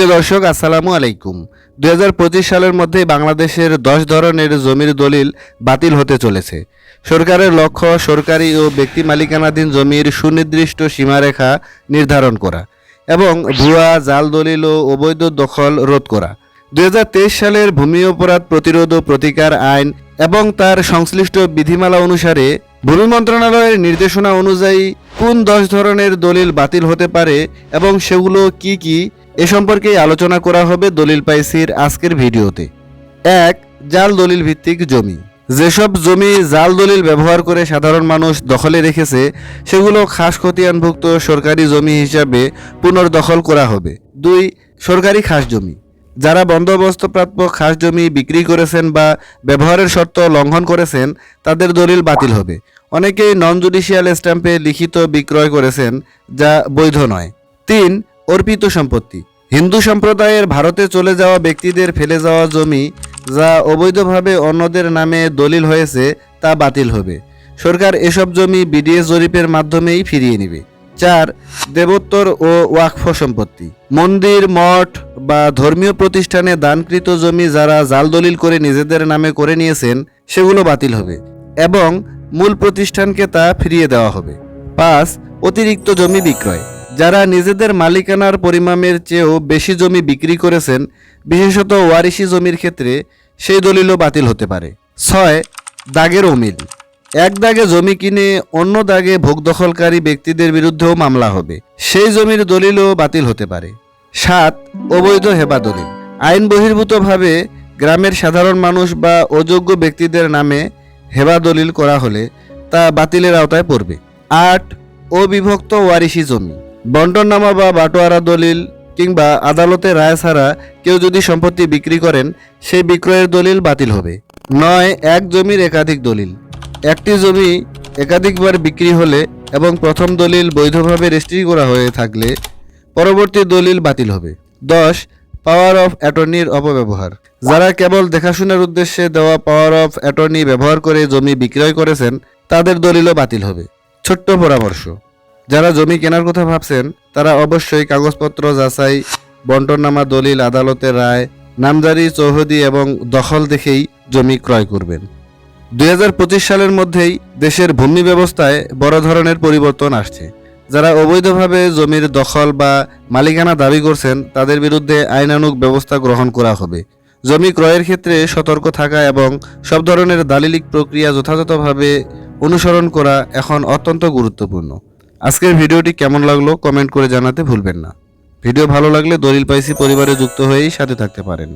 প্রিয় দর্শক, আসসালামু আলাইকুম। দুই হাজার পঁচিশ সালের মধ্যে বাংলাদেশের দশ ধরনের জমির দলিল বাতিল হতে চলেছে। সরকারের লক্ষ্য সরকারি ও ব্যক্তি মালিকানাধীন জমির সুনির্দিষ্ট সীমারেখা নির্ধারণ করা এবং ভুয়া জাল দলিল ও অবৈধ দখল রোধ করা। দুই হাজার তেইশ সালের ভূমি অপরাধ প্রতিরোধ ও প্রতিকার আইন এবং তার সংশ্লিষ্ট বিধিমালা অনুসারে ভূমি মন্ত্রণালয়ের নির্দেশনা অনুযায়ী কোন দশ ধরনের দলিল বাতিল হতে পারে এবং সেগুলো কি কি, এ সম্পর্কে আলোচনা করা হবে দলিল পাইসির আজকের ভিডিওতে। এক, জাল দলিল ভিত্তিক জমি। যেসব জমি জাল দলিল ব্যবহার করে সাধারণ মানুষ দখলে রেখেছে, সেগুলো খাস খতিয়ানভুক্ত সরকারি জমি হিসাবে পুনর্দখল করা হবে। দুই, সরকারি খাস জমি। যারা বন্দোবস্তপ্রাপ্য খাস জমি বিক্রি করেছেন বা ব্যবহারের শর্ত লঙ্ঘন করেছেন, তাদের দলিল বাতিল হবে। অনেকেই নন জুডিশিয়াল স্ট্যাম্পে লিখিত বিক্রয় করেছেন, যা বৈধ নয়। তিন, অর্পিত সম্পত্তি। হিন্দু সম্প্রদায়ের ভারতে চলে যাওয়া ব্যক্তিদের ফেলে যাওয়া জমি, যা অবৈধভাবে অন্যদের নামে দলিল হয়েছে, তা বাতিল হবে। সরকার এসব জমি বিডিএস জরিপের মাধ্যমেই ফিরিয়ে নেবে। চার দেবোত্তর ও ওয়াকফ সম্পত্তি। মন্দির, মঠ বা ধর্মীয় প্রতিষ্ঠানে দানকৃত জমি যারা জাল দলিল করে নিজেদের নামে করে নিয়েছেন, সেগুলো বাতিল হবে এবং মূল প্রতিষ্ঠানকে তা ফিরিয়ে দেওয়া হবে। পাঁচ, অতিরিক্ত জমি বিক্রয়। যারা নিজেদের মালিকানার পরিমাণের চেয়েও বেশি জমি বিক্রি করেছেন, বিশেষত ওয়ারিশি জমির ক্ষেত্রে সেই দলিলও বাতিল হতে পারে। ছয়, দাগের অমিল। এক দাগে জমি কিনে অন্য দাগে ভোগ দখলকারী ব্যক্তিদের বিরুদ্ধেও মামলা হবে। সেই জমির দলিলও বাতিল হতে পারে। সাত, অবৈধ হেবা দলিল। আইন বহির্ভূতভাবে গ্রামের সাধারণ মানুষ বা অযোগ্য ব্যক্তিদের নামে হেবা দলিল করা হলে তা বাতিলের আওতায় পড়বে। আট, অবিভক্ত ওয়ারিশি জমি। বন্টননামা বা বাটোয়ারা দলিল কিংবা আদালতে রায় ছাড়া কেউ যদি সম্পত্তি বিক্রি করেন, সেই বিক্রয়ের দলিল বাতিল হবে। নয়, এক জমির একাধিক দলিল। একটি জমি একাধিকবার বিক্রি হলে এবং প্রথম দলিল বৈধভাবে রেজিস্ট্রি করা হয়ে থাকলে পরবর্তী দলিল বাতিল হবে। দশ পাওয়ার অফ অ্যাটর্নির অপব্যবহার। যারা কেবল দেখাশোনার উদ্দেশ্যে দেওয়া পাওয়ার অফ অ্যাটর্নি ব্যবহার করে জমি বিক্রয় করেছেন, তাদের দলিলও বাতিল হবে। ছোট্ট পরামর্শ, যারা জমি কেনার কথা ভাবছেন, তারা অবশ্যই কাগজপত্র যাচাই, বন্টননামা, দলিল, আদালতের রায়, নামজারি, চৌহদি এবং দখল দেখেই জমি ক্রয় করবেন। দুই হাজার পঁচিশ সালের মধ্যেই দেশের ভূমি ব্যবস্থায় বড় ধরনের পরিবর্তন আসছে। যারা অবৈধভাবে জমির দখল বা মালিকানা দাবি করছেন, তাদের বিরুদ্ধে আইনানুগ ব্যবস্থা গ্রহণ করা হবে। জমি ক্রয়ের ক্ষেত্রে সতর্ক থাকা এবং সব ধরনের দালিলিক প্রক্রিয়া যথাযথভাবে অনুসরণ করা এখন অত্যন্ত গুরুত্বপূর্ণ। আজকের ভিডিওটি কেমন লাগল কমেন্ট করে জানাতে ভুলবেন না। ভিডিও ভালো লাগলে দলিল পাইসি পরিবারে যুক্ত হয়েই সাথে থাকতে পারেন।